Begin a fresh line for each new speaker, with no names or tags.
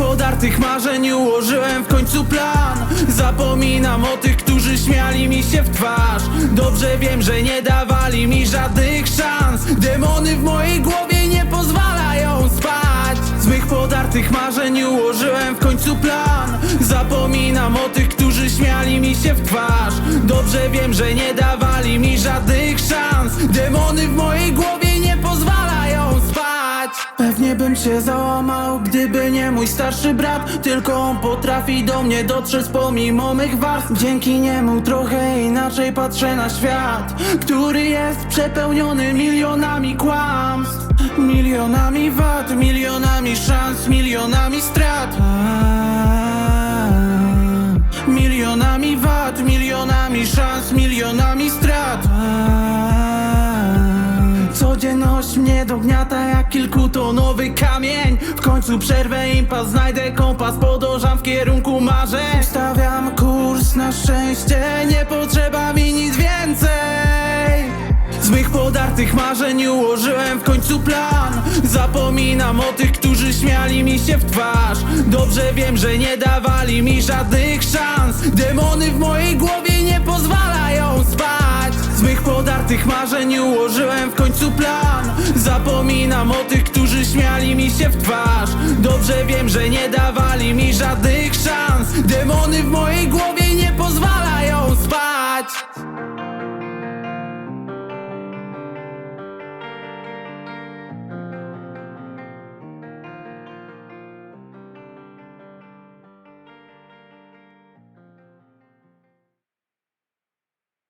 podartych marzeń ułożyłem w końcu plan. Zapominam o tych, którzy śmiali mi się w twarz. Dobrze wiem, że nie dawali mi żadnych szans. Demony w mojej głowie nie pozwalają spać. Z podartych marzeń ułożyłem w końcu plan. Zapominam o tych, którzy śmiali mi się w twarz. Dobrze wiem, że nie dawali mi bym się załamał, gdyby nie mój starszy brat. Tylko on potrafi do mnie dotrzeć pomimo mych warstw. Dzięki niemu trochę inaczej patrzę na świat Który jest przepełniony milionami kłamstw. Milionami wad, milionami szans, milionami strat. Milionami wad, milionami szans, milionami strat Codzienność mnie dogniata jak kilkutonowy kamień. W końcu przerwę impas, znajdę kompas Podążam w kierunku marzeń. Stawiam kurs na szczęście Nie potrzeba mi nic więcej. Z mych podartych marzeń ułożyłem w końcu plan. Zapominam o tych, którzy śmiali mi się w twarz. Dobrze wiem, że nie dawali mi żadnych szans. Demony w mojej głowie nie pozwalają spać. Z mych podartych marzeń ułożyłem w końcu plan Zapominam o tych, którzy śmiali mi się w twarz. Dobrze wiem, że nie dawali mi żadnych szans. Demon